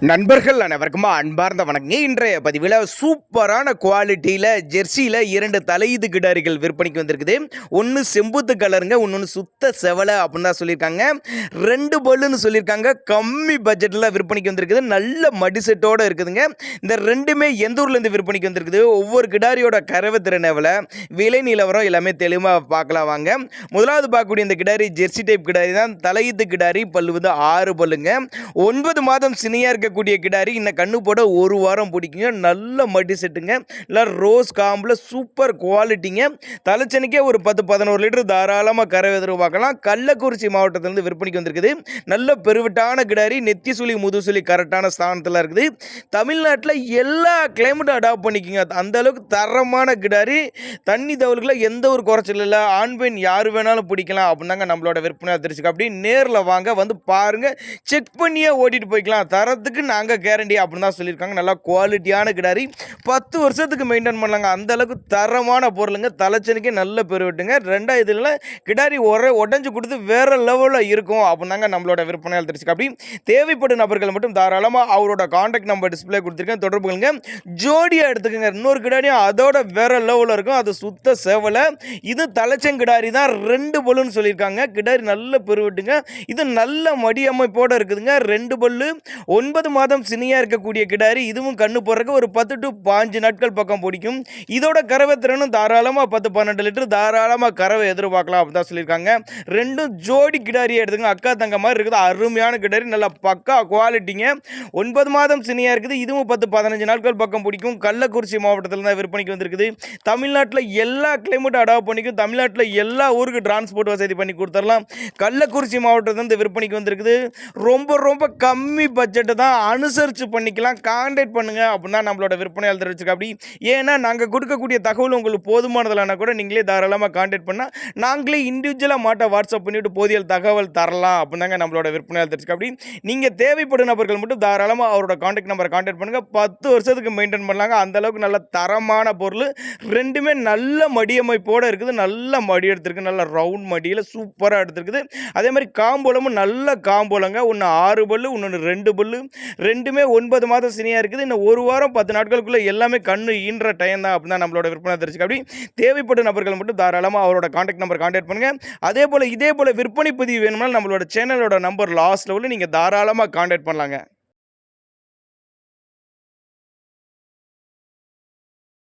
நண்பர்கள் அனைவருக்குமா அன்பார்ந்த வணக்கங்க. இன்றைய பதிவில் சூப்பரான குவாலிட்டியில் ஜெர்சியில் இரண்டு தலையீது கிடாரிகள் விற்பனைக்கு வந்திருக்குது. ஒன்று செம்புத்து கலருங்க இன்னொன்று சுத்த செவலை அப்படின்னு தான் சொல்லியிருக்காங்க. ரெண்டு பல்லுன்னு சொல்லியிருக்காங்க. கம்மி பட்ஜெட்டில் விற்பனைக்கு வந்திருக்குது. நல்ல மடிசெட்டோடு இருக்குதுங்க. இந்த ரெண்டுமே எந்த ஊர்லேருந்து விற்பனைக்கு வந்திருக்குது? ஒவ்வொரு கிடாரியோட கரவை திறனவில் விலை நிலவரம் எல்லாமே தெளிவாக பார்க்கலாம் வாங்க. முதலாவது பார்க்கக்கூடிய இந்த கிடாரி ஜெர்சி டைப் கிடாரி தான் தலையீத்து கிடாரி. பல்லு வந்து ஆறு பல்லுங்க. ஒன்பது மாதம் சினியாக இருக்கக்கூடிய கிடாரி இன்னும் கண்ணு போட ஒரு வாரம் பிடிக்குங்க. நல்ல மடி செட்டுங்க. இல்லை ரோஸ் காம்பில் சூப்பர் குவாலிட்டிங்க. தலைச்சனிக்கே ஒரு பத்து பதினோரு லிட்டர் தாராளமாக கரை எதிர்பார்க்கலாம் கள்ளக்குறிச்சி மாவட்டத்திலேருந்து விற்பனைக்கு வந்திருக்குது. நல்ல பெருவிட்டான கிடாரி நெத்தி சுழி முதுசுழி கரெக்டான ஸ்தானத்தில் இருக்குது. தமிழ்நாட்டில் எல்லா கிளைமேட்டும் அடாப்ட் பண்ணிக்கோங்க. அந்த அளவுக்கு தரமான கிடாரி. தண்ணி தவளுக்குள்ள எந்த ஒரு குறைச்சல் இல்லை. ஆண் பெண் யார் வேணாலும் பிடிக்கலாம். அப்படின்னாங்க நம்மளோட விற்பனை தெரிஞ்சுக்க அப்படி நேரில் வாங்க வந்து பாருங்கள் செக் பண்ணியே ஓட்டிகிட்டு போய்க்கலாம். தரத்துக்கு நாங்கள் கேரண்டி அப்படின்னு தான் சொல்லியிருக்காங்க. நல்லா குவாலிட்டியான கிடாரி. பத்து வருஷத்துக்கு மெயின்டைன் பண்ணலாங்க. அந்த அளவுக்கு தரமான பொருளுங்க. தலைச்சனுக்கே நல்ல பெருவிட்டுங்க ரெண்டாவது இதில் கிடாரி ஒரே உடஞ்சி கொடுத்து வேறு லெவலில் இருக்கும் அப்படின்னாங்க நம்மளோட விற்பனையால் தெரிஞ்சுக்க அப்படி தேவைப்படும் நபர்கள் மட்டும் தாராளமாக அவரோட காண்டாக்ட் நம்பர் டிஸ்பிளே கொடுத்துருக்கேன். தொடர்புகளுங்க ஜோடியாக எடுத்துக்கோங்க. இன்னொரு கிடாரியும் அதோட வேறு லெவலில் இருக்கும். அது சுத்த சேவலை. இது தலைச்சங்கிடாரி தான். ரெண்டு பல்லுன்னு சொல்லியிருக்காங்க. கிடாரி நல்ல பெருவிட்டுங்க இது நல்ல மடி அமைப்போடு இருக்குதுங்க. ரெண்டு பல்லு. ஒன்பது மாதம் சினியாக இருக்கக்கூடிய கிடாரி இதுவும் கண்ணு போடுறதுக்கு ஒரு பத்து டு பாஞ்சு நாட்கள் பக்கம் பிடிக்கும். இதோட கறவை திறனும் தாராளமாக பத்து பன்னெண்டு லிட்டர் தாராளமாக கறவை எதிர்பார்க்கலாம் அப்படி தான் சொல்லியிருக்காங்க. ரெண்டும் ஜோடி கிடாரியை எடுத்துங்க அக்கா தங்க மாதிரி இருக்குது. அருமையான கிடாரி. நல்லா பக்கா குவாலிட்டிங்க ஒன்பது மாதம் சினியாக இருக்குது. இதுவும் பத்து பதினஞ்சு நாட்கள் பக்கம் பிடிக்கும். கள்ளக்குறிச்சி மாவட்டத்தில் தான் விற்பனைக்கு வந்திருக்குது. தமிழ்நாட்டில் எல்லா கிளைமேட்டும் அடாப்ட் பண்ணிக்கும். தமிழ்நாட்டில் எல்லா ஊருக்கு டிரான்ஸ்போர்ட் வசதி பண்ணி கொடுத்துடலாம். கள்ளக்குறிச்சி மாவட்டத்திலேருந்து விற்பனைக்கு வந்திருக்குது. ரொம்ப ரொம்ப கம்மி பட்ஜெட்டு தான் அனுசரித்து பண்ணிக்கலாம் கான்டாக்ட் பண்ணுங்க அப்படின்னா நம்மளோட விற்பனையாளர் தெரிவிச்சிருக்க அப்படி ஏன்னா நாங்கள் கொடுக்கக்கூடிய தகவல் உங்களுக்கு போதுமானதில்லைனா கூட நீங்களே தாராளமாக கான்டாக்ட் பண்ணால் நாங்களே இண்டிவிஜுவலாக மாட்ட வாட்ஸ்அப் பண்ணிவிட்டு போதிய தகவல் தரலாம் அப்படின்னாங்க நம்மளோட விற்பனையாளர் தெரிவிச்சிருக்க அப்படி நீங்கள் தேவைப்படும் நபர்கள் மட்டும் தாராளமாக அவரோட கான்டாக்ட் நம்பரை கான்டாக்ட் பண்ணுங்கள் பத்து வருஷத்துக்கு மெயின்டைன் பண்ணலாங்க. அந்த அளவுக்கு நல்ல தரமான பொருள். ரெண்டுமே நல்ல மடியமைப்போடு இருக்குது. நல்ல மடி எடுத்திருக்கு. நல்ல ரவுண்ட் மடியில் சூப்பராக எடுத்திருக்குது. அதே மாதிரி காம்போலமும் நல்ல காம்போலங்க ஒன்று ஆறு பல்லு இன்னொன்று ரெண்டு பல்லு. ரெண்டுமே ஒன்பது மாதம் சினியாக இருக்குது. இன்னும் ஒரு வாரம் பத்து நாட்களுக்குள்ளே எல்லாமே கண்ணு ஈன்ற டைம் தான் அப்படின்னா நம்மளோட விற்பனை தெரிஞ்சுக்க அப்படி தேவைப்பட்ட நபர்கள் மட்டும் தாராளமாக அவரோட காண்டாக்ட் நம்பர் காண்டாக்ட் பண்ணுங்கள் அதே போல் இதே போல் விற்பனை பதிவு வேணும்னா நம்மளோட சேனலோட நம்பர் லாஸ்ட்டில் உள்ள நீங்கள் தாராளமாக காண்டாக்ட் பண்ணலாங்க.